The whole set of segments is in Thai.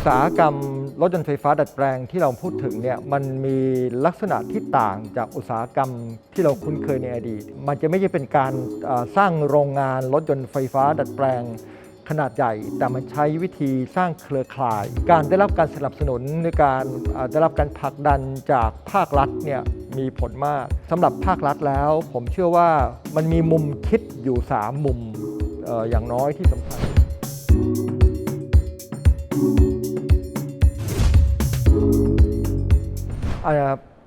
อุตสาหกรรมรถยนต์ไฟฟ้าดัดแปลงที่เราพูดถึงเนี่ยมันมีลักษณะที่ต่างจากอุตสาหกรรมที่เราคุ้นเคยในอดีต มันจะไม่ใช่เป็นการสร้างโรงงานรถยนต์ไฟฟ้าดัดแปลงขนาดใหญ่ แต่มันใช้วิธีสร้างเครือข่าย การได้รับการสนับสนุนในการได้รับการผลักดันจากภาครัฐเนี่ยมีผลมากสำหรับภาครัฐแล้ว ผมเชื่อว่ามันมีมุมคิดอยู่ 3 มุมอย่างน้อยที่สำคัญอ่า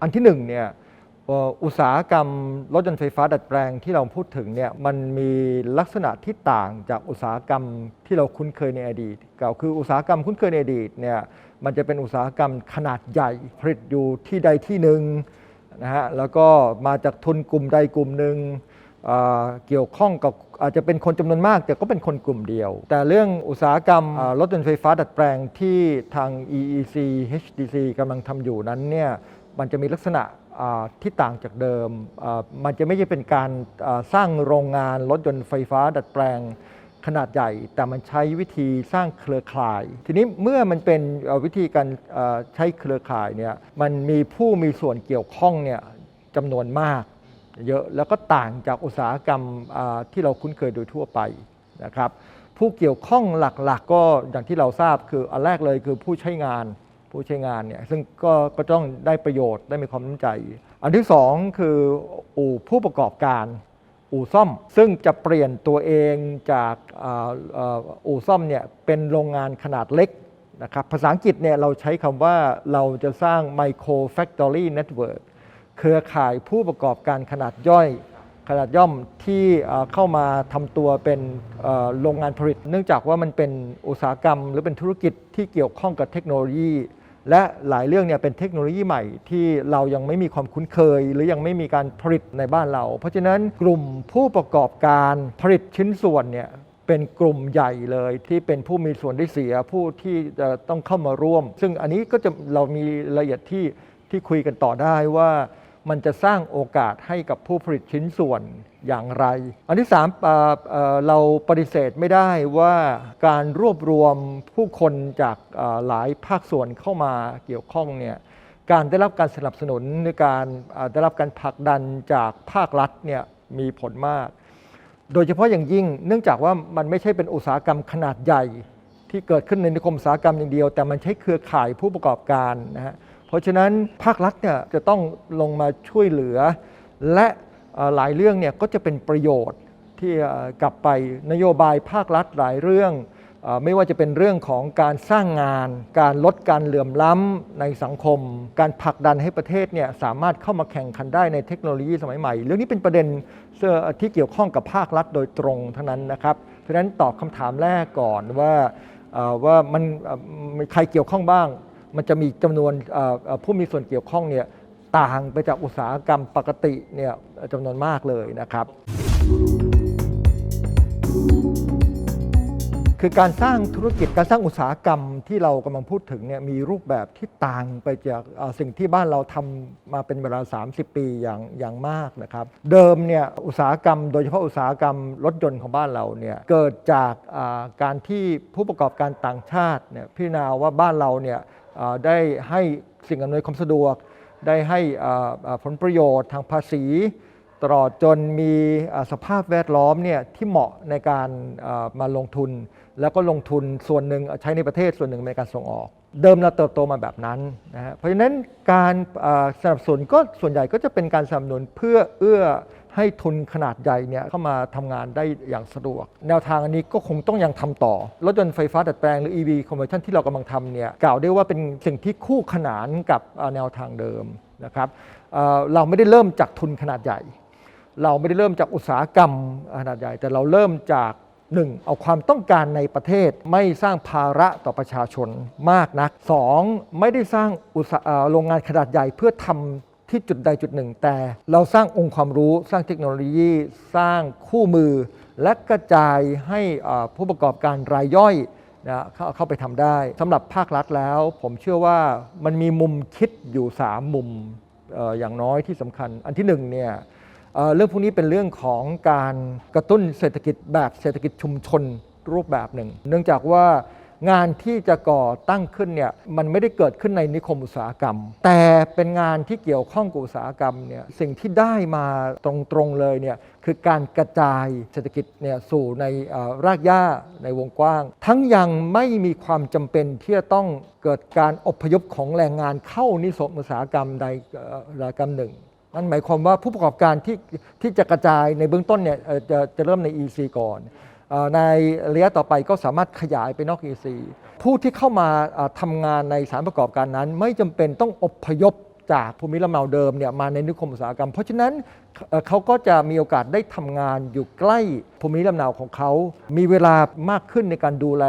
อันที่หนึ่งเนี่ยอุตสาหกรรมรถยนต์ไฟฟ้าดัดแปลงที่เราพูดถึงเนี่ยมันมีลักษณะที่ต่างจากอุตสาหกรรมที่เราคุ้นเคยในอดีตก็คืออุตสาหกรรมคุ้นเคยในอดีตเนี่ยมันจะเป็นอุตสาหกรรมขนาดใหญ่ผลิตอยู่ที่ใดที่หนึ่งนะฮะแล้วก็มาจากทุนกลุ่มใดกลุ่มหนึ่ง เกี่ยวข้องกับอาจจะเป็นคนจำนวนมาก แต่ก็เป็นคนกลุ่มเดียว แต่เรื่องอุตสาหกรรมรถยนต์ไฟฟ้าดัดแปลงที่ทาง EEC HDC กำลังทำอยู่นั้นเนี่ยมันจะมีลักษณะที่ต่างจากเดิม มันจะไม่ใช่เป็นการสร้างโรงงานรถยนต์ไฟฟ้าดัดแปลงขนาดใหญ่ แต่มันใช้วิธีสร้างเครือข่าย ทีนี้เมื่อมันเป็นวิธีการใช้เครือข่ายเนี่ยมันมีผู้มีส่วนเกี่ยวข้องเนี่ยจำนวนมาก เยอะแล้วก็ต่างจากอุตสาหกรรมที่เราคุ้นเคยโดยทั่วไปนะครับผู้เกี่ยวข้องหลักๆก็อย่างที่เราทราบคืออันแรกเลยคือผู้ใช้งานผู้ใช้งานเนี่ยซึ่งก็ก็ต้องได้ประโยชน์ได้มีความน้ำใจ อันที่สองคืออู่ผู้ประกอบการอู่ซ่อม ซึ่งจะเปลี่ยนตัวเองจากอู่ซ่อมเนี่ยเป็นโรงงานขนาดเล็กนะครับภาษาอังกฤษเนี่ยเราใช้คำว่าเราจะสร้าง micro factory network เครือข่ายผู้ประกอบการขนาดย่อย ขนาดย่อมที่เข้ามาทำตัวเป็นโรงงานผลิต เนื่องจากว่ามันเป็นอุตสาหกรรม หรือเป็นธุรกิจที่เกี่ยวข้องกับเทคโนโลยี และหลายเรื่องเนี่ยเป็นเทคโนโลยีใหม่ที่เรายังไม่มีความคุ้นเคย หรือยังไม่มีการผลิตในบ้านเรา เพราะฉะนั้นกลุ่มผู้ประกอบการผลิตชิ้นส่วนเนี่ยเป็นกลุ่มใหญ่เลยที่เป็นผู้มีส่วนได้เสียผู้ที่จะต้องเข้ามาร่วม ซึ่งอันนี้ก็จะเรามีรายละเอียดที่ที่คุยกันต่อได้ว่า มันจะสร้างโอกาสให้กับผู้ผลิตชิ้นส่วนอย่างไร อันที่สามเราปฏิเสธไม่ได้ว่าการรวบรวมผู้คนจากหลายภาคส่วนเข้ามาเกี่ยวข้องเนี่ยการได้รับการสนับสนุนในการได้รับการผลักดันจากภาครัฐเนี่ยมีผลมาก โดยเฉพาะอย่างยิ่งเนื่องจากว่ามันไม่ใช่เป็นอุตสาหกรรมขนาดใหญ่ ที่เกิดขึ้นในนิคมอุตสาหกรรมอย่างเดียว แต่มันใช้เครือข่ายผู้ประกอบการนะฮะ ราะฉะนั้นภาครัฐเนี่ยจะต้องลงมาช่วยเหลือ และหลายเรื่องเนี่ยก็จะเป็นประโยชน์ที่กลับไปนโยบายภาครัฐหลายเรื่อง ไม่ว่าจะเป็นเรื่องของการสร้างงาน การลดการเหลื่อมล้ำในสังคม การผลักดันให้ประเทศเนี่ยสามารถเข้ามาแข่งขันได้ในเทคโนโลยีสมัยใหม่ เรื่องนี้เป็นประเด็นที่เกี่ยวข้องกับภาครัฐโดยตรงทั้งนั้นนะครับเพราะฉะนั้นตอบคำถามแรกก่อนว่าว่ามันใครเกี่ยวข้องบ้าง มันจะมีจำนวนเอ่อเอ่อผู้มีส่วนเกี่ยวข้องเนี่ยต่างไปจากอุตสาหกรรมปกติเนี่ยจำนวนมากเลยนะครับ คือการสร้างธุรกิจการสร้างอุตสาหกรรมที่เรากำลังพูดถึงเนี่ยมีรูปแบบที่ต่างไปจากเอ่อสิ่งที่บ้านเราทำมาเป็นเวลา 30 ปีอย่างอย่างมากนะครับ เดิมเนี่ยอุตสาหกรรม โดยเฉพาะอุตสาหกรรมรถยนต์ของบ้านเราเนี่ยเกิดจากอ่าการที่ผู้ประกอบการต่างชาติเนี่ยพิจารณาว่าบ้านเราเนี่ย ได้ให้สิ่งอำนวยความสะดวก ได้ให้ผลประโยชน์ทางภาษี ตลอดจนมีสภาพแวดล้อมเนี่ยที่เหมาะในการมาลงทุน แล้วก็ลงทุนส่วนหนึ่งใช้ในประเทศส่วนหนึ่งในการส่งออก เดิมเราเติบโตมาแบบนั้นนะฮะเพราะฉะนั้นการสนับสนุนก็ส่วนใหญ่ก็จะเป็นการสนับสนุนเพื่อเอื้อ ให้ทุนขนาดใหญ่เนี่ยเข้ามาทำงานได้อย่างสะดวก แนวทางอันนี้ก็คงต้องยังทำต่อ รถยนต์ไฟฟ้าดัดแปลงหรือ EV conversion ที่เรากำลังทำเนี่ยกล่าวได้ว่าเป็นสิ่งที่คู่ขนานกับแนวทางเดิมนะครับเเราไม่ได้เริ่มจากทุนขนาดใหญ่ เราไม่ได้เริ่มจากอุตสาหกรรมขนาดใหญ่ แต่เราเริ่มจากหนึ่งเอาความต้องการในประเทศไม่สร้างภาระต่อประชาชนมากนักสองไม่ได้สร้างอุตสาเอ่อโรงงานขนาดใหญ่เพื่อทำ ที่จุดใดจุดหนึ่ง แต่เราสร้างองค์ความรู้ สร้างเทคโนโลยี สร้างคู่มือ และกระจายให้ผู้ประกอบการรายย่อยนะเข้าเข้าไปทำได้สำหรับภาครัฐแล้ว ผมเชื่อว่ามันมีมุมคิดอยู่ 3 มุมอย่างน้อยที่สำคัญ อันที่หนึ่งเนี่ยเรื่องพวกนี้เป็นเรื่องของการกระตุ้นเศรษฐกิจแบบเศรษฐกิจชุมชนรูปแบบหนึ่ง เนื่องจากว่า งานที่จะก่อตั้งขึ้นเนี่ยมันไม่ได้เกิดขึ้นในนิคมอุตสาหกรรม แต่เป็นงานที่เกี่ยวข้องกับอุตสาหกรรมเนี่ยสิ่งที่ได้มาตรงๆเลยเนี่ยคือการกระจายเศรษฐกิจเนี่ยสู่ในรากหญ้าในวงกว้าง ทั้งยังไม่มีความจำเป็นที่จะต้องเกิดการอพยพของแรงงานเข้านิคมอุตสาหกรรมใดอุตสาหกรรมหนึ่งนั่นหมายความว่าผู้ประกอบการที่ที่จะกระจายในเบื้องต้นเนี่ยจะจะเริ่มใน EC ก่อน ในระยะต่อไปก็สามารถขยายไปนอก EC ผู้ที่เข้ามาเอ่อทำงานในสารประกอบการนั้น ไม่จำเป็นต้องอพยพจากภูมิลำเนาเดิมเนี่ยมาในนิคมอุตสาหกรรม เพราะฉะนั้นเขาก็จะมีโอกาสได้ทำงานอยู่ใกล้ภูมิลำเนาของเขา มีเวลามากขึ้นในการดูแล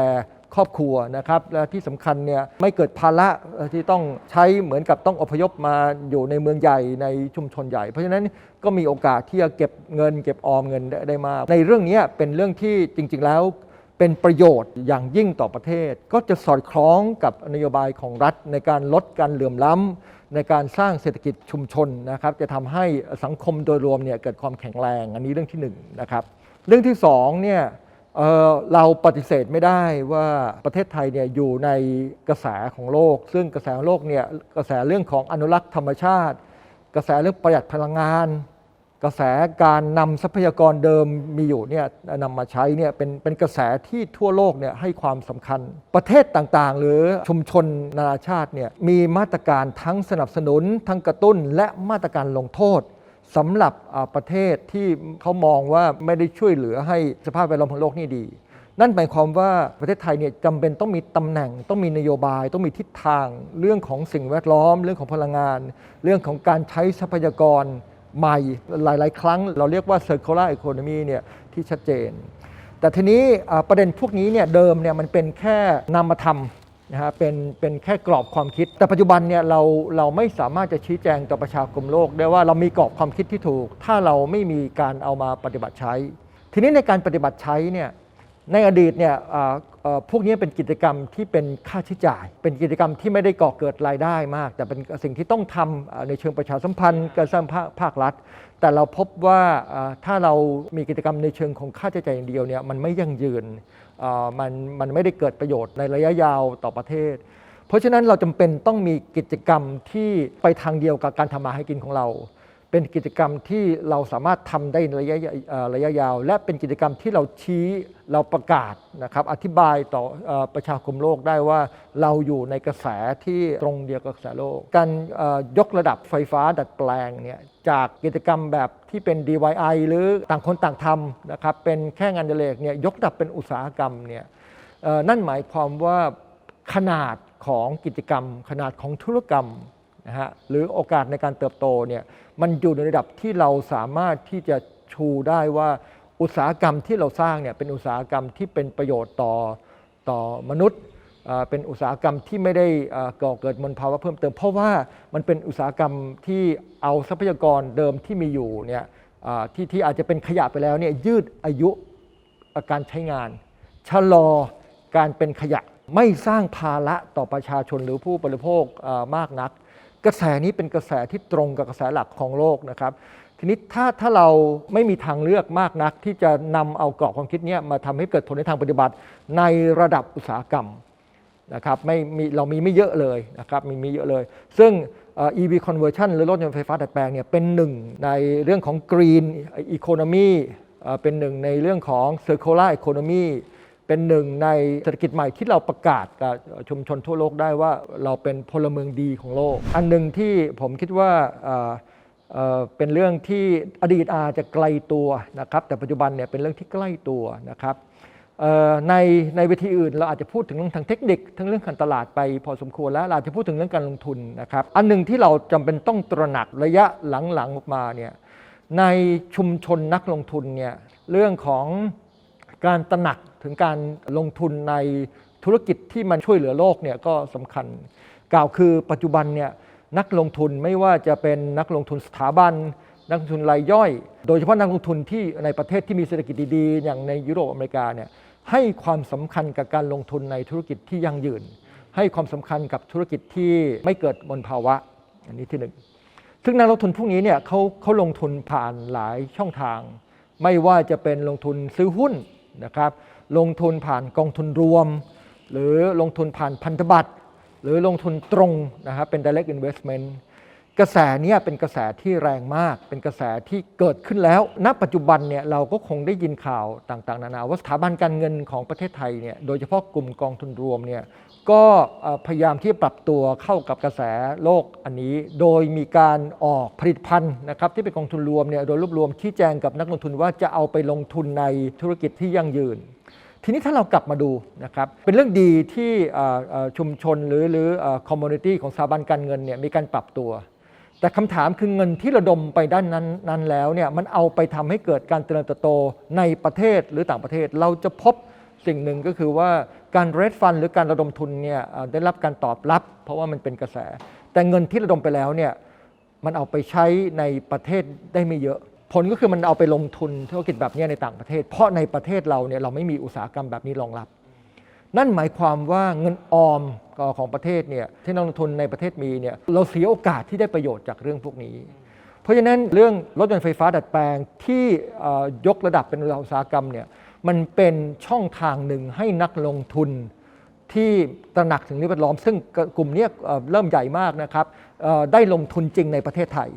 ครอบครัวนะครับและที่สำคัญเนี่ยไม่เกิดภาระที่ต้องใช้เหมือนกับต้องอพยพมาอยู่ในเมืองใหญ่ในชุมชนใหญ่ เพราะฉะนั้นก็มีโอกาสที่จะเก็บเงิน เก็บออมเงินได้ไดมาก ในเรื่องนี้เป็นเรื่องที่จริง ๆแล้วเป็นประโยชน์อย่างยิ่งต่อประเทศ ก็จะสอดคล้องกับนโยบายของรัฐในการลดการเหลื่อมล้ำในการสร้างเศรษฐกิจชุมชนนะครับ จะทำให้สังคมโดยรวมเนี่ยเกิดความแข็งแรง อันนี้เรื่องที่หนึ่งนะครับเรื่องที่สองเนี่ย เเราปฏิเสธไม่ได้ว่าประเทศไทยเนี่ยอยู่ในกระแสของโลก ซึ่งกระแสของโลกเนี่ยกระแสเรื่องของอนุรักษ์ธรรมชาติ กระแสเรื่องประหยัดพลังงาน กระแสการนำทรัพยากรเดิมมีอยู่เนี่ยนำมาใช้เนี่ยเป็นเป็นกระแสที่ทั่วโลกเนี่ยให้ความสำคัญ ประเทศต่างๆ หรือชุมชนนานาชาติเนี่ยมีมาตรการทั้งสนับสนุนทั้งกระตุ้นและมาตรการลงโทษ สำหรับประเทศที่เขามองว่าไม่ได้ช่วยเหลือให้สภาพแวดล้อมของโลกนี่ดี นั่นหมายความว่าประเทศไทยเนี่ยจำเป็นต้องมีตำแหน่ง ต้องมีนโยบาย ต้องมีทิศทาง เรื่องของสิ่งแวดล้อม เรื่องของพลังงาน เรื่องของการใช้ทรัพยากรใหม่หลาย ๆ ครั้ง เราเรียกว่า circular economy เนี่ยที่ชัดเจน แต่ทีนี้ประเด็นพวกนี้เนี่ยเดิมเนี่ยมันเป็นแค่นามธรรม นะฮะเป็นเป็นแค่กรอบความคิด แต่ปัจจุบันเนี่ยเราเราไม่สามารถจะชี้แจงต่อประชาคมโลก ได้ว่าเรามีกรอบความคิดที่ถูก ถ้าเราไม่มีการเอามาปฏิบัติใช้ ทีนี้ในการปฏิบัติใช้เนี่ยในอดีตเนี่ยพวกนี้เป็นกิจกรรมที่เป็นค่าใช้จ่าย เป็นกิจกรรมที่ไม่ได้ก่อเกิดรายได้มาก แต่เป็นสิ่งที่ต้องทำอ่าในเชิงประชาสัมพันธ์การสร้างภาคภาครัฐ แต่เราพบว่าถ้าเรามีกิจกรรมในเชิงของค่าใช้จ่ายอย่างเดียวเนี่ยมันไม่ยั่งยืนมันมันไม่ได้เกิดประโยชน์ในระยะยาวต่อประเทศ เพราะฉะนั้นเราจำเป็นต้องมีกิจกรรมที่ไปทางเดียวกับการทำมาให้กินของเรา เป็นกิจกรรมที่เราสามารถทำได้ในระยะระยะยาว และเป็นกิจกรรมที่เราชี้เราประกาศนะครับอธิบายต่ออประชาคมโลกได้ว่าเราอยู่ในกระแสที่ตรงเดียวกับกระแสโลก การยกระดับไฟฟ้าดัดแปลงเนี่ยจากกิจกรรมแบบที่เป็น DIY หรือต่างคนต่างทำนะครับเป็นแค่งานอดิเรกเนี่ยยกระดับเป็นอุตสาหกรรมเนี่ยนั่นหมายความว่าขนาดของกิจกรรม ขนาดของธุรกรรม นะฮะหรือโอกาสในการเติบโตเนี่ยมันอยู่ในระดับที่เราสามารถที่จะชูได้ว่าอุตสาหกรรมที่เราสร้างเนี่ยเป็นอุตสาหกรรมที่เป็นประโยชน์ต่อต่อมนุษย์เป็นอุตสาหกรรมที่ไม่ได้ก่อเกิดมลภาวะเพิ่มเติม เพราะว่ามันเป็นอุตสาหกรรมที่เอาทรัพยากรเดิมที่มีอยู่เนี่ยที่ที่อาจจะเป็นขยะไปแล้วเนี่ยยืดอายุการใช้งาน ชะลอการเป็นขยะไม่สร้างภาระต่อประชาชนหรือผู้บริโภคมากนัก กระแสนี้เป็นกระแสที่ตรงกับกระแสหลักของโลกนะครับ ทีนี้ถ้าถ้าเราไม่มีทางเลือกมากนัก ที่จะนำเอากรอบความคิดนี้มาทำให้เกิดผลในทางปฏิบัติ ในระดับอุตสาหกรรมนะครับไม่มีเรามีไม่เยอะเลยนะครับมีมีเยอะเลย ซึ่ง EV conversion หรือรถยนต์ไฟฟ้าดัดแปลงเนี่ยเป็นหนึ่งในเรื่องของ green economy เป็นหนึ่งในเรื่องของ circular economy เป็นหนึ่งในเศรษฐกิจใหม่ที่เราประกาศกับชุมชนทั่วโลกได้ว่าเราเป็นพลเมืองดีของโลก อันหนึ่งที่ผมคิดว่าเป็นเรื่องที่อดีตอาจจะไกลตัวนะครับ แต่ปัจจุบันเนี่ยเป็นเรื่องที่ใกล้ตัวนะครับในในเวทีอื่นเราอาจจะพูดถึงเรื่องทางเทคนิคทั้งเรื่องการตลาดไปพอสมควรแล้วเราอาจจะพูดถึงเรื่องการลงทุนนะครับ อันหนึ่งที่เราจำเป็นต้องตระหนักระยะหลังๆออกมาเนี่ยในชุมชนนักลงทุนเนี่ยเรื่องของ การตระหนักถึงการลงทุนในธุรกิจที่มันช่วยเหลือโลกเนี่ยก็สำคัญ กล่าวคือปัจจุบันเนี่ยนักลงทุนไม่ว่าจะเป็นนักลงทุนสถาบัน นักลงทุนรายย่อย โดยเฉพาะนักลงทุนที่ในประเทศที่มีเศรษฐกิจดีๆ อย่างในยุโรปอเมริกาเนี่ยให้ความสำคัญกับการลงทุนในธุรกิจที่ยั่งยืน ให้ความสำคัญกับธุรกิจที่ไม่เกิดมลภาวะ อันนี้ที่หนึ่งซึ่งนักลงทุนพวกนี้เนี่ยเขาเขาลงทุนผ่านหลายช่องทาง ไม่ว่าจะเป็นลงทุนซื้อหุ้น นะครับ ลงทุนผ่านกองทุนรวม หรือลงทุนผ่านพันธบัตรหรือลงทุนตรงนะครับเป็น direct investment กระแสนี้เป็นกระแสที่แรงมาก เป็นกระแสที่เกิดขึ้นแล้ว ณ ปัจจุบันเนี่ยเราก็คงได้ยินข่าวต่างๆ นานาว่าสถาบันการเงินของประเทศไทยเนี่ย โดยเฉพาะกลุ่มกองทุนรวมเนี่ย ก็พยายามที่จะปรับตัวเข้ากับกระแสโลกอันนี้ โดยมีการออกผลิตภัณฑ์นะครับที่เป็นกองทุนรวมเนี่ยโดยรวบรวมชี้แจงกับนักลงทุนว่าจะเอาไปลงทุนในธุรกิจที่ยั่งยืน ทีนี้ถ้าเรากลับมาดูนะครับเป็นเรื่องดีที่ชุมชนหรือหรือคอมมูนิตี้ของสถาบันการเงินเนี่ยมีการปรับตัว แต่คำถามคือเงินที่ระดมไปด้านนั้นนั้นแล้วเนี่ยมันเอาไปทำให้เกิดการเจริญเติบโตในประเทศหรือต่างประเทศเราจะพบ สิ่งหนึ่งก็คือว่าการเรดฟันหรือการระดมทุนเนี่ยได้รับการตอบรับ เพราะว่ามันเป็นกระแส แต่เงินที่ระดมไปแล้วเนี่ยมันเอาไปใช้ในประเทศได้ไม่เยอะ ผลก็คือมันเอาไปลงทุนธุรกิจแบบนี้ในต่างประเทศ เพราะในประเทศเราเนี่ยเราไม่มีอุตสาหกรรมแบบนี้รองรับ นั่นหมายความว่าเงินออมของประเทศเนี่ยที่นักลงทุนในประเทศมีเนี่ยเราเสียโอกาสที่ได้ประโยชน์จากเรื่องพวกนี้เพราะฉะนั้นเรื่องรถยนต์ไฟฟ้าดัดแปลงที่ยกระดับเป็นอุตสาหกรรมเนี่ย มันเป็นช่องทางหนึ่งให้นักลงทุนที่ตระหนักถึงนิวแวดล้อม ซึ่งกลุ่มเนี้ยเริ่มใหญ่มากนะครับได้ลงทุนจริงในประเทศไทย